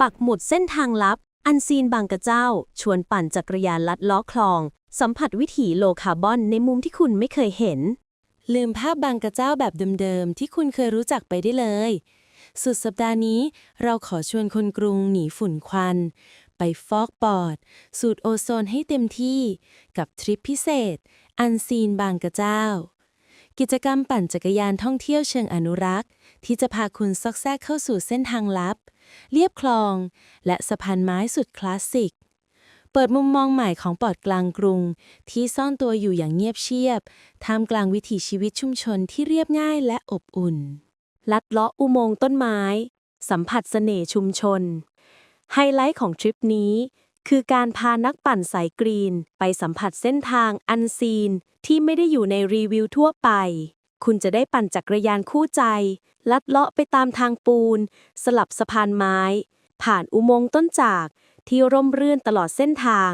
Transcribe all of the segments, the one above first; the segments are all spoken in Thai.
ปักหมุดเส้นทางลับ อันซีนบางกระเจ้า ชวนปั่นจักรยานลัดล้อคลอง สัมผัสวิถีโลคาร์บอนในมุมที่คุณไม่เคยเห็น ลืมภาพบางกระเจ้าแบบเดิมๆ ที่คุณเคยรู้จักไปได้เลย สุดสัปดาห์นี้ เราขอชวนคนกรุงหนีฝุ่นควัน ไปฟอกปอด สูดโอโซนให้เต็มที่ กับทริปพิเศษ อันซีนบางกระเจ้า กิจกรรมปั่นจักรยานท่องเที่ยวเชิงอนุรักษ์ ที่จะพาคุณซอกแซกเข้าสู่เส้นทางลับ เลียบคลอง และสะพานไม้สุดคลาสสิก เปิดมุมมองใหม่ของปอดกลางกรุง ที่ซ่อนตัวอยู่อย่างเงียบเชียบ ท่ามกลางวิถีชีวิตชุมชนที่เรียบง่ายและอบอุ่น ลัดเลาะอุโมงค์ต้นไม้ สัมผัสเสน่ห์ชุมชน ไฮไลท์ของทริปนี้ คือการพานักปั่นสายกรีน ไปสัมผัสเส้นทางอันซีน ที่ไม่ได้อยู่ในรีวิวทั่วไป คุณจะได้ปั่นจักรยานคู่ใจ ลัดเลาะไปตามทางปูน สลับสะพานไม้ ผ่านอุโมงค์ต้นจาก ที่ร่มรื่นตลอดเส้นทาง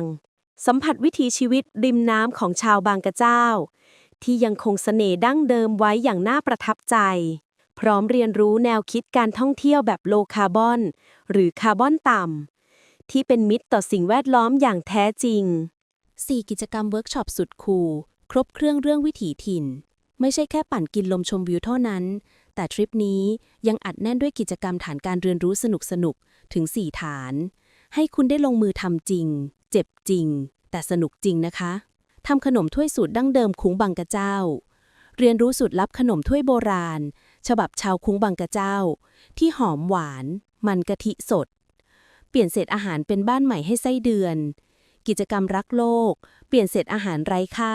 สัมผัสวิถีชีวิตริมน้ำของชาวบางกระเจ้า ที่ยังคงเสน่ห์ดั้งเดิมไว้อย่างน่าประทับใจ พร้อมเรียนรู้แนวคิดการท่องเที่ยวแบบโลคาร์บอน หรือคาร์บอนต่ำ ที่เป็นมิตรต่อสิ่งแวดล้อมอย่างแท้จริง 4 กิจกรรมเวิร์กช็อปสุดคูลครบเครื่องเรื่องวิถีถิ่น ไม่ใช่แค่ปั่นกินลมชมวิวเท่านั้น แต่ทริปนี้ยังอัดแน่นด้วยกิจกรรมฐานการเรียนรู้สนุกๆถึง 4 ฐาน ให้คุณได้ลงมือทำจริง เจ็บจริง แต่สนุกจริงนะคะทำขนมถ้วยสูตรดั้งเดิมคุ้งบางกระเจ้า เรียนรู้สูตรลับขนมถ้วยโบราณ ฉบับชาวคุ้งบางกระเจ้า ที่หอมหวาน มันกะทิสด เปลี่ยนเศษอาหารเป็นบ้านใหม่ให้ไส้เดือน กิจกรรมรักโลก เปลี่ยนเศษอาหารไร้ค่า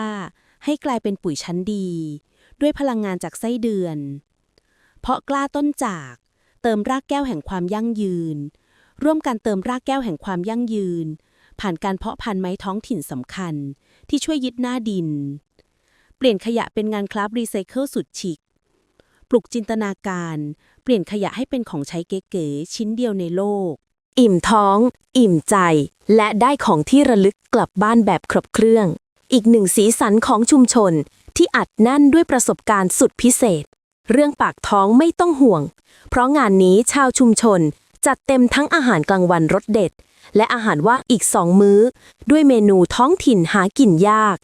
ให้กลายเป็นปุ๋ยชั้นดี ด้วยพลังงานจากไส้เดือน เพาะกล้าต้นจาก เติมรากแก้วแห่งความยั่งยืน ร่วมกันเติมรากแก้วแห่งความยั่งยืน ผ่านการเพาะพันธุ์ไม้ท้องถิ่นสำคัญ ที่ช่วยยึดหน้าดิน เปลี่ยนขยะเป็นงานคราฟรีไซเคิลสุดชิคปลุกจินตนาการ เปลี่ยนขยะให้เป็นของใช้เก๋ๆชิ้นเดียวในโลก อิ่มท้อง อิ่มใจ และได้ของที่ระลึกกลับบ้านแบบครบเครื่อง อีกหนึ่งสีสันของชุมชนที่อัดแน่นด้วยประสบการณ์สุดพิเศษ เรื่องปากท้องไม่ต้องห่วง เพราะงานนี้ชาวชุมชนจัดเต็มทั้งอาหารกลางวันรสเด็ด และอาหารว่างอีกสองมื้อ ด้วยเมนูท้องถิ่นหากินยาก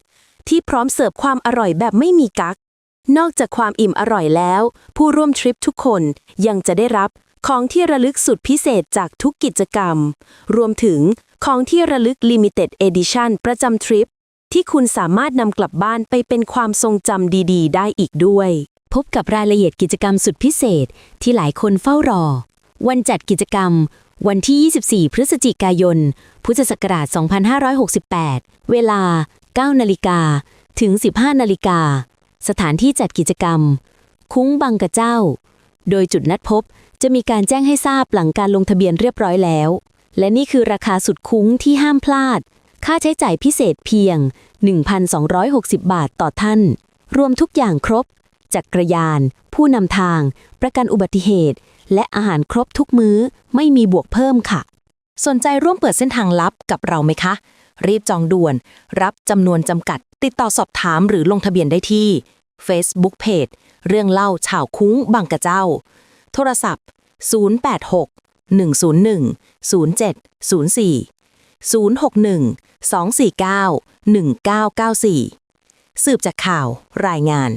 ที่พร้อมเสิร์ฟความอร่อยแบบไม่มีกักนอกจากความอิ่มอร่อยแล้ว ผู้ร่วมทริปทุกคนยังจะได้รับ ของที่ระลึกสุดพิเศษจากทุกกิจกรรม รวมถึงของที่ระลึก Limited Edition ประจำทริป ที่คุณสามารถนำกลับบ้านไปเป็นความทรงจำดีๆ ได้อีกด้วย พบกับรายละเอียดกิจกรรมสุดพิเศษที่หลายคนเฝ้ารอ วันจัดกิจกรรม วันที่ 24 พฤศจิกายน พุทธศักราช 2568 เวลา 9 นาฬิกาถึง 15 นาฬิกา สถานที่จัดกิจกรรม คุ้งบังกะเจ้า โดยจุดนัดพบ จะมีการแจ้งให้ทราบหลังการลงทะเบียนเรียบร้อยแล้ว และนี่คือราคาสุดคุ้งที่ห้ามพลาด ค่าใช้จ่ายพิเศษเพียง 1,260 บาทต่อท่าน รวมทุกอย่างครบ จักรยาน ผู้นำทาง ประกันอุบัติเหตุ และอาหารครบทุกมื้อ ไม่มีบวกเพิ่มค่ะ สนใจร่วมเปิดเส้นทางลับกับเราไหมคะ รีบจองด่วน รับจำนวนจำกัด ติดต่อสอบถามหรือลงทะเบียนได้ที่ Facebook Page เรื่องเล่าชาวคุ้งบางกะเจ้า โทรศัพท์ 086 101 0704 061 249 1994 สืบจากข่าวรายงาน